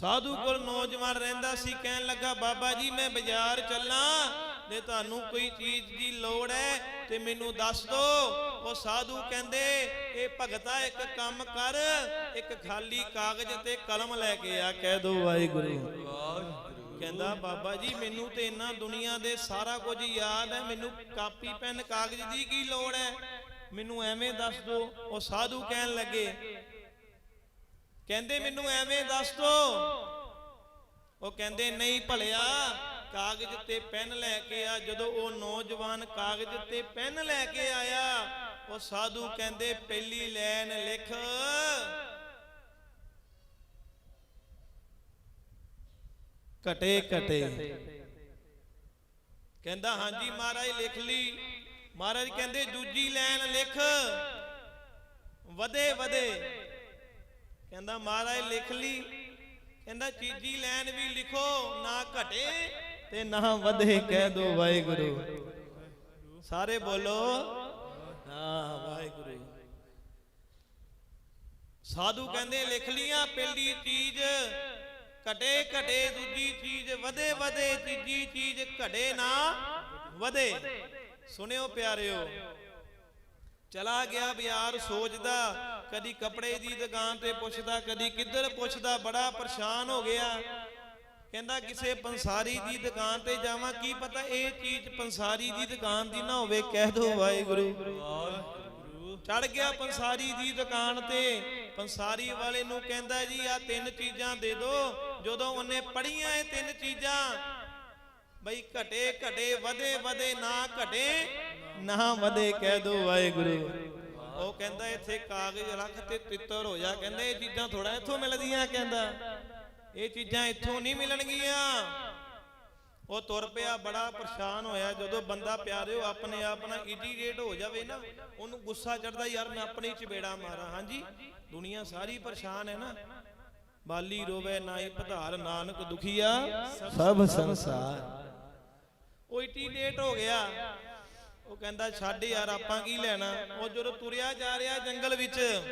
ਸਾਧੂ ਕੋਲ ਨੌਜਵਾਨ ਰਹਿੰਦਾ ਸੀ, ਕਹਿਣ ਲੱਗਾ, ਬਾਬਾ ਜੀ, ਮੈਂ ਬਾਜ਼ਾਰ ਚੱਲਾਂ ਤੇ ਤੁਹਾਨੂੰ ਕੋਈ ਚੀਜ਼ ਦੀ ਲੋੜ ਹੈ ਤੇ ਮੈਨੂੰ ਦੱਸ ਦੋ। ਉਹ ਸਾਧੂ ਕਹਿੰਦੇ, ਇਹ ਭਗਤਾ ਇੱਕ ਕੰਮ ਕਰ, ਇੱਕ ਖਾਲੀ ਕਾਗਜ਼ ਤੇ ਕਲਮ ਲੈ ਕੇ ਆ। ਕਹਿ ਦੋ, ਵਾਹਿਗੁਰੂ। ਕਹਿੰਦਾ, ਬਾਬਾ ਜੀ, ਮੈਨੂੰ ਤੇ ਇੰਨਾ ਦੁਨੀਆ ਦੇ ਸਾਰਾ ਕੁਝ ਯਾਦ ਹੈ, ਮੈਨੂੰ ਕਾਪੀ, ਪੈਨ, ਕਾਗਜ਼ ਦੀ ਕੀ ਲੋੜ ਹੈ? ਮੈਨੂੰ ਐਵੇਂ ਦੱਸ ਦੋ। ਉਹ ਸਾਧੂ ਕਹਿਣ ਲੱਗੇ ਕਹਿੰਦੇ ਮੈਨੂੰ ਐਵੇਂ ਦੱਸ ਦੋ। ਉਹ ਕਹਿੰਦੇ ਨਹੀਂ ਭਲਿਆ ਕਾਗਜ਼ ਤੇ ਪੈਨ ਲੈ ਕੇ ਆ। ਜਦੋਂ ਉਹ ਨੌਜਵਾਨ ਕਾਗਜ਼ ਤੇ ਪੈਨ ਲੈ ਕੇ ਆਇਆ ਉਹ ਸਾਧੂ ਕਹਿੰਦੇ ਪਹਿਲੀ ਲਾਈਨ ਲਿਖ। ਕਟੇ ਕਟੇ ਕਹਿੰਦਾ ਹਾਂਜੀ ਮਹਾਰਾਜ ਲਿਖ ਲਈ। ਮਹਾਰਾਜ ਕਹਿੰਦੇ ਦੂਜੀ ਲਾਈਨ ਲਿਖ। ਵਧੇ ਵਧੇ। ਕਹਿੰਦਾ ਮਹਾਰਾਜ ਲਿਖ ਲਈ। ਕਹਿੰਦਾ ਤੀਜੀ ਲਾਈਨ ਵੀ ਲਿਖੋ ਨਾ ਘਟੇ ਤੇ ਨਾ ਵਧੇ। ਕਹਿ ਦੋ ਵਾਹਿਗੁਰੂ। ਸਾਰੇ ਬੋਲੋ। ਹਾਂ ਵਾਹਿਗੁਰੂ ਸਾਧੂ ਕਹਿੰਦੇ ਲਿਖ ਲੀਆਂ ਪਹਿਲੀ ਚੀਜ਼ ਘਟੇ ਘਟੇ ਦੂਜੀ ਚੀਜ਼ ਵਧੇ ਵਧੇ ਤੀਜੀ ਚੀਜ਼ ਘਟੇ ਨਾ ਵਧੇ। ਸੁਣਿਓ ਪਿਆਰਿਓ ਚਲਾ ਗਿਆ ਬਾਜ਼ਾਰ ਸੋਚਦਾ ਕਦੀ ਕੱਪੜੇ ਦੀ ਦੁਕਾਨ ਤੇ ਪੁੱਛਦਾ, ਕਦੀ ਕਿੱਧਰ ਪੁੱਛਦਾ, ਬੜਾ ਪਰੇਸ਼ਾਨ ਹੋ ਗਿਆ। ਕਹਿੰਦਾ, ਕਿਸੇ ਪੰਸਾਰੀ ਦੀ ਦੁਕਾਨ ਤੇ ਜਾਵਾਂ, ਕੀ ਪਤਾ ਇਹ ਚੀਜ਼ ਪੰਸਾਰੀ ਦੀ ਦੁਕਾਨ ਦੀ ਨਾ ਹੋਵੇ, ਕਹਿ ਦੋ ਵਾਹਿਗੁਰੂ। ਚੜ ਗਿਆ ਪੰਸਾਰੀ ਦੀ ਦੁਕਾਨ ਤੇ। ਪੰਸਾਰੀ ਵਾਲੇ ਨੂੰ ਕਹਿੰਦਾ, ਜੀ ਆ ਤਿੰਨ ਚੀਜ਼ਾਂ ਦੇ ਦਿਓ ਜਦੋਂ ਉਹਨੇ ਪੜੀਆਂ ਇਹ ਤਿੰਨ ਚੀਜ਼ਾਂ, ਬਈ ਘਟੇ ਘਟੇ ਵਧੇ ਵਧੇ ਨਾ ਘਟੇ, ਨਾ ਵਧੇ, ਕਹਿ ਦੋ ਵਾਹਿਗੁਰੂ। ਉਹ ਕਹਿੰਦਾ ਇੱਥੇ ਕਾਗਜ਼ ਰੱਖ ਤੇ ਤਿੱਤਰ ਹੋ ਜਾ। ਕਹਿੰਦੇ ਇਹ ਚੀਜ਼ਾਂ ਥੋੜਾ ਇੱਥੋਂ ਮਿਲਦੀਆਂ, ਕਹਿੰਦਾ। ਇਹ ਚੀਜ਼ਾਂ ਇੱਥੋਂ ਨਹੀਂ ਮਿਲਣਗੀਆਂ। ਉਹ ਤੁਰ ਪਿਆ, ਬੜਾ ਪਰੇਸ਼ਾਨ ਹੋਇਆ। ਜਦੋਂ ਬੰਦਾ ਪਿਆਰਿਓ ਆਪਣੇ ਆਪ ਨਾਲ ਇਡੀਰੇਟ ਹੋ ਜਾਵੇ ਨਾ, ਉਹਨੂੰ ਗੁੱਸਾ ਚੜਦਾ ਯਾਰ ਮੈਂ ਆਪਣੇ ਚਬੇੜਾ ਮਾਰਾਂ। ਹਾਂਜੀ, ਦੁਨੀਆ ਸਾਰੀ ਪਰੇਸ਼ਾਨ ਹੈ ਨਾ। ਬਾਲੀ ਰੋਵੇ ਨਾਈ ਪਧਾਰ, ਨਾਨਕ ਦੁਖੀਆ, ਸਭ ਸੰਸਾਰ। ਉਹ ਇਡੀਰੇਟ ਹੋ ਗਿਆ। ਉਹ ਕਹਿੰਦਾ, ਛੱਡ ਯਾਰ, ਆਪਾਂ ਕੀ ਲੈਣਾ? ਉਹ ਜਦੋਂ ਤੁਰਿਆ ਜਾ ਰਿਹਾ ਜੰਗਲ ਵਿੱਚ,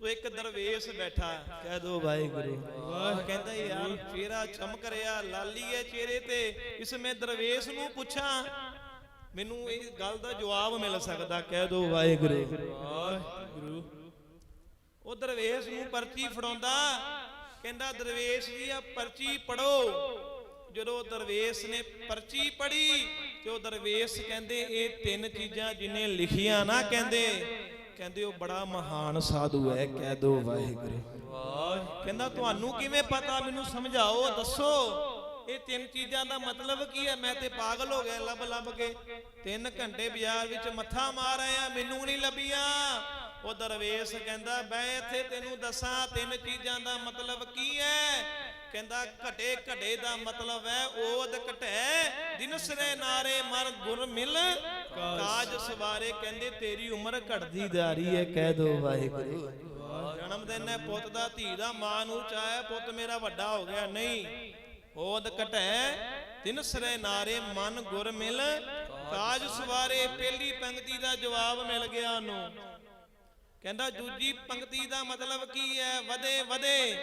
ਉਹ ਇੱਕ ਦਰਵੇਸ਼ ਬੈਠਾ। ਕਹਿ ਦੋ ਵਾਹਿਗੁਰੂ। ਉਹ ਕਹਿੰਦਾ, ਯਾਰ, ਚਿਹਰਾ ਚਮਕ ਰਿਹਾ, ਲਾਲੀ ਹੈ ਚਿਹਰੇ ਤੇ। ਇਸ ਮੈਂ ਦਰਵੇਸ਼ ਨੂੰ ਪੁੱਛਾਂ, ਮੈਨੂੰ ਇਹ ਗੱਲ ਦਾ ਜਵਾਬ ਮਿਲ ਸਕਦਾ? ਕਹਿ ਦੋ ਵਾਹਿਗੁਰੂ। ਵਾਹਿਗੁਰੂ। ਉਹ ਦਰਵੇਸ਼ ਨੂੰ ਪਰਚੀ ਫੜਾਉਂਦਾ। ਕਹਿੰਦਾ, ਦਰਵੇਸ਼ ਜੀ ਆ ਪਰਚੀ ਪੜੋ ਜਦੋਂ ਦਰਵੇਸ਼ ਨੇ ਪਰਚੀ ਪੜੀ ਤੇ ਉਹ ਦਰਵੇਸ਼ ਕਹਿੰਦੇ ਇਹ ਤਿੰਨ ਚੀਜ਼ਾਂ ਜਿਨੇ ਲਿਖੀਆਂ ਨਾ ਕਹਿੰਦੇ ਕਹਿੰਦੇ ਉਹ ਬੜਾ ਮਹਾਨ ਸਾਧੂ ਹੈ ਕਹਿ ਦੋ ਵਾਹਿਗੁਰੂ। ਕਹਿੰਦਾ ਤੁਹਾਨੂੰ ਕਿਵੇਂ ਪਤਾ? ਮੈਨੂੰ ਸਮਝਾਓ ਦੱਸੋ। ਇਹ ਤਿੰਨ ਚੀਜ਼ਾਂ ਦਾ ਮਤਲਬ ਕੀ ਹੈ? ਮੈਂ ਤੇ ਪਾਗਲ ਹੋ ਗਿਆ ਲੱਭ ਲੱਭ ਕੇ। ਤਿੰਨ ਘੰਟੇ ਬਾਜ਼ਾਰ ਵਿੱਚ ਮੱਥਾ ਮਾਰ ਆਇਆ ਮੈਨੂੰ ਨਹੀਂ ਲੱਭੀਆਂ। ਉਹ ਦਰਵੇਸ਼ ਕਹਿੰਦਾ ਮੈਂ ਇੱਥੇ ਤੈਨੂੰ ਦੱਸਾਂ ਤਿੰਨ ਚੀਜ਼ਾਂ ਦਾ ਮਤਲਬ ਕੀ ਹੈ? ਕਹਿੰਦਾ ਘਟੇ ਘਟੇ ਦਾ ਮਤਲਬ ਹੈ, ਓਦ ਘਟੈ, ਦਿਨ ਨਾਰੇ ਮਰ ਗੁਰ ਮਿਲ। ਕਾਜ ਸਵਾਰੇ ਕਹਿੰਦੇ, ਤੇਰੀ ਉਮਰ ਘਟਦੀ ਜਾ ਰਹੀ ਹੈ, ਕਹਿ ਦੋ ਵਾਹਿਗੁਰੂ। ਜਨਮ ਦਿਨ ਹੈ, ਪੁੱਤ ਦਾ, ਧੀ ਦਾ, ਮਾਂ ਨੂੰ ਚਾਹਿਆ ਪੁੱਤ ਮੇਰਾ ਵੱਡਾ ਹੋ ਗਿਆ, ਨਹੀਂ। ਓਦ ਘਟੈ, ਦਿਨ ਸਰੇ ਨਾਰੇ ਮਨ ਗੁਰ ਮਿਲ। ਕਾਜ ਸਵਾਰੇ, ਪਹਿਲੀ ਪੰਕਤੀ ਦਾ ਜਵਾਬ ਮਿਲ ਗਿਆ ਉਹਨੂੰ। ਕਹਿੰਦਾ ਦੂਜੀ ਪੰਕਤੀ ਦਾ ਮਤਲਬ ਕੀ ਹੈ? ਵਧੇ ਵਧੇ।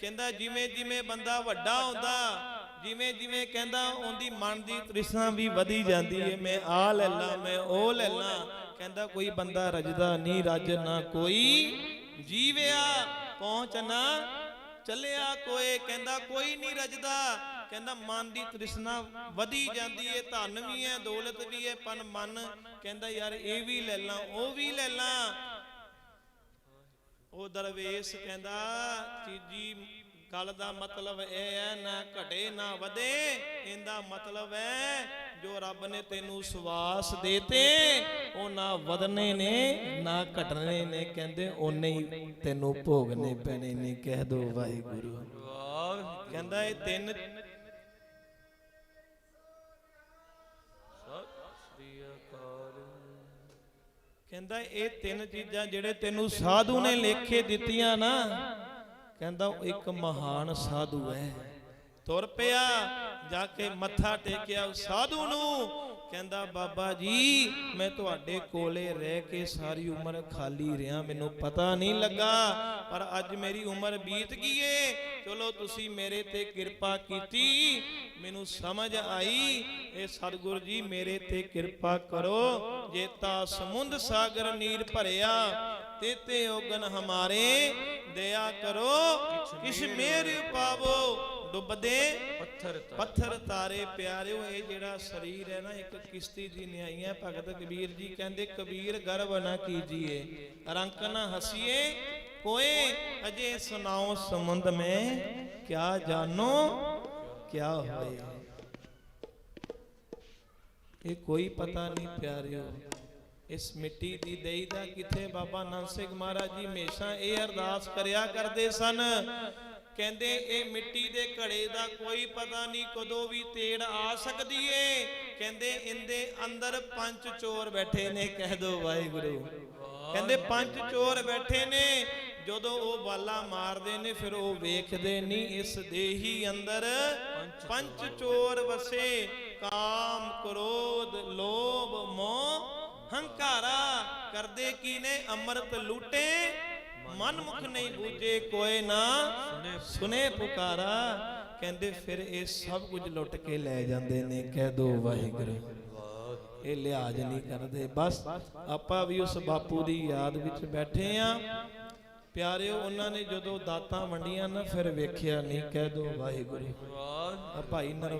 ਕਹਿੰਦਾ ਜਿਵੇਂ ਜਿਵੇਂ ਬੰਦਾ ਵੱਡਾ ਹੁੰਦਾ, ਜਿਵੇਂ ਜਿਵੇਂ ਕਹਿੰਦਾ ਉਹਦੀ ਮਨ ਦੀ ਤ੍ਰਿਸ਼ਨਾ ਵੀ ਵਧੀ ਜਾਂਦੀ ਹੈ। ਮੈਂ ਆ ਲੈ ਲਾਂ, ਮੈਂ ਉਹ ਲੈ ਲਾਂ। ਕਹਿੰਦਾ ਕੋਈ ਬੰਦਾ ਰਜਦਾ ਨਹੀਂ, ਰਜ ਨਾ ਕੋਈ। ਜੀਵਿਆ, ਪਹੁੰਚ ਨਾ ਚੱਲਿਆ ਕੋਏ। ਕਹਿੰਦਾ ਕੋਈ ਨਹੀਂ ਰਜਦਾ। ਕਹਿੰਦਾ ਮਨ ਦੀ ਤ੍ਰਿਸ਼ਨਾ ਵਧੀ ਜਾਂਦੀ ਏ ਧਨ ਵੀ ਹੈ, ਦੌਲਤ ਵੀ ਹੈ, ਪਰ ਮਨ ਕਹਿੰਦਾ ਯਾਰ ਇਹ ਵੀ ਲੈ ਲਾਂ, ਉਹ ਵੀ ਲੈ ਲਾਂ। ਉਹ ਦਰਵੇਸ਼ ਕਹਿੰਦਾ ਤੀਜੀ ਗੱਲ ਦਾ ਮਤਲਬ ਇਹ ਹੈ ਨਾ ਘਟੇ ਨਾ ਵਧੇ। ਇਹਦਾ ਮਤਲਬ ਹੈ ਜੋ ਰੱਬ ਨੇ ਤੈਨੂੰ ਸਵਾਸ ਦੇਤੇ ਉਹ ਨਾ ਵਧਨੇ ਨੇ ਨਾ ਘਟਨੇ ਨੇ। ਕਹਿੰਦੇ ਉਹਨੇ ਹੀ ਤੈਨੂੰ ਭੋਗਨੇ ਪੈਣੇ ਨੇ। ਕਹਿ ਦੋ ਵਾਹਿਗੁਰੂ। ਕਹਿੰਦਾ ਇਹ ਤਿੰਨ ਕਹਿੰਦਾ ਇਹ ਤਿੰਨ ਚੀਜ਼ਾਂ ਜਿਹੜੇ ਤੈਨੂੰ ਸਾਧੂ ਨੇ ਲੇਖੇ ਦਿੱਤੀਆਂ ਨਾ, ਕਹਿੰਦਾ ਉਹ ਇੱਕ ਮਹਾਨ ਸਾਧੂ ਹੈ। ਤੁਰ ਪਿਆ, ਜਾ ਕੇ ਮੱਥਾ ਟੇਕਿਆ ਉਸ ਸਾਧੂ ਨੂੰ, ਕਹਿੰਦਾ ਬਾਬਾ ਜੀ, ਮੈਂ ਤੁਹਾਡੇ ਕੋਲੇ ਰਹਿ ਕੇ ਸਾਰੀ ਉਮਰ ਖਾਲੀ ਰਿਹਾ, ਮੈਨੂੰ ਪਤਾ ਨਹੀਂ ਲੱਗਾ, ਪਰ ਅੱਜ ਮੇਰੀ ਉਮਰ ਬੀਤ ਗਈ ਏ। ਚਲੋ ਤੁਸੀਂ ਮੇਰੇ ਤੇ ਕਿਰਪਾ ਕੀਤੀ ਮੈਨੂੰ ਸਮਝ ਆਈ ਇਹ ਸਤਿਗੁਰੂ ਜੀ ਮੇਰੇ ਤੇ ਕਿਰਪਾ ਕਰੋ। ਜੇਤਾ ਸਮੁੰਦ ਸਾਗਰ ਨੀਰ ਭਰਿਆ ਤੇ ਤੇ ਓਗਨ ਹਮਾਰੇ ਦਇਆ ਕਰੋ ਕਿਛ ਮੇਰ ਪਾਵੋ ਡੁੱਬਦੇ ਪੱਥਰ ਪੱਥਰ ਤਾਰੇ ਪਿਆਰਿਓ ਇਹ ਜਿਹੜਾ ਸਰੀਰ ਹੈ ਨਾ ਇੱਕ ਕਿਸ਼ਤੀ ਦੀ ਨਿਆਈ ਹੈ। ਭਗਤ ਕਬੀਰ ਜੀ ਕਹਿੰਦੇ ਕਬੀਰ ਗਰਵ ਨਾ ਕੀਜੀਏ ਰੰਕ ਨਾ ਹਸੀਏ ਕੋਏ ਅਜੇ ਸੁਨਾਓ ਸਮੁੰਦ ਮੈਂ ਕਿਆ ਜਾਨੋ ਕਿਆ ਹੋਏ? ਇਹ ਕੋਈ ਪਤਾ ਨਹੀਂ ਪਿਆਰਿਓ, ਇਸ ਮਿੱਟੀ ਦੀ ਦੇਈ ਦਾ ਕਿਥੇ ਬਾਬਾ ਨਾਨਕ ਸਿੰਘ ਮਹਾਰਾਜ ਜੀ ਹਮੇਸ਼ਾ ਇਹ ਅਰਦਾਸ ਕਰਿਆ ਕਰਦੇ ਸਨ। ਕਹਿੰਦੇ ਇਹ ਮਿੱਟੀ ਦੇ ਘੜੇ ਦਾ ਕੋਈ ਪਤਾ ਨਹੀਂ ਕਦੋਂ ਵੀ ਤੇੜ ਆ ਸਕਦੀ ਏ। ਕਹਿੰਦੇ ਇਹਦੇ ਅੰਦਰ ਪੰਜ ਚੋਰ ਬੈਠੇ ਨੇ, ਕਹਿ ਦੋ ਵਾਹਿਗੁਰੂ। ਕਹਿੰਦੇ ਪੰਜ ਚੋਰ ਬੈਠੇ ਨੇ ਜਦੋਂ ਉਹ ਬਾਲਾ ਮਾਰਦੇ ਨੇ, ਫਿਰ ਉਹ ਵੇਖਦੇ ਨਹੀਂ ਇਸ ਦੇਹੀ ਅੰਦਰ। ਪੰਜ ਚੋਰ ਵਸੇ, ਕਾਮ, ਕ੍ਰੋਧ, ਲੋਭ, ਮੋਹ, ਹੰਕਾਰਾ ਕਰਦੇ ਕੀ ਨੇ? ਅੰਮ੍ਰਿਤ ਲੂਟੇ ਮਨ ਨਹੀਂ ਬੂਝੇ ਕੋਏ ਨਾ ਸੁਨੇ ਪੁਕਾਰਾ। ਕਹਿੰਦੇ ਫਿਰ ਇਹ ਸਭ ਕੁਝ ਲੁੱਟ ਕੇ ਲੈ ਜਾਂਦੇ ਨੇ। ਕਹਿ ਦੋ ਵਾਹਿਗੁਰੂ, ਇਹ ਲਿਹਾਜ਼ ਨਹੀਂ ਕਰਦੇ। ਬਸ ਆਪਾਂ ਵੀ ਉਸ ਬਾਪੂ ਦੀ ਯਾਦ ਵਿੱਚ ਬੈਠੇ ਆ। ਪਿਆਰਿਓ ਉਹਨਾਂ ਨੇ ਜਦੋਂ ਦਾਤਾਂ ਵੰਡੀਆਂ ਨਾ ਫਿਰ ਵੇਖਿਆ ਨਹੀਂ ਕਹਿ ਦੋ ਵਾਹਿਗੁਰੂ। ਵਾਹ ਆ ਭਾਈ ਨਰ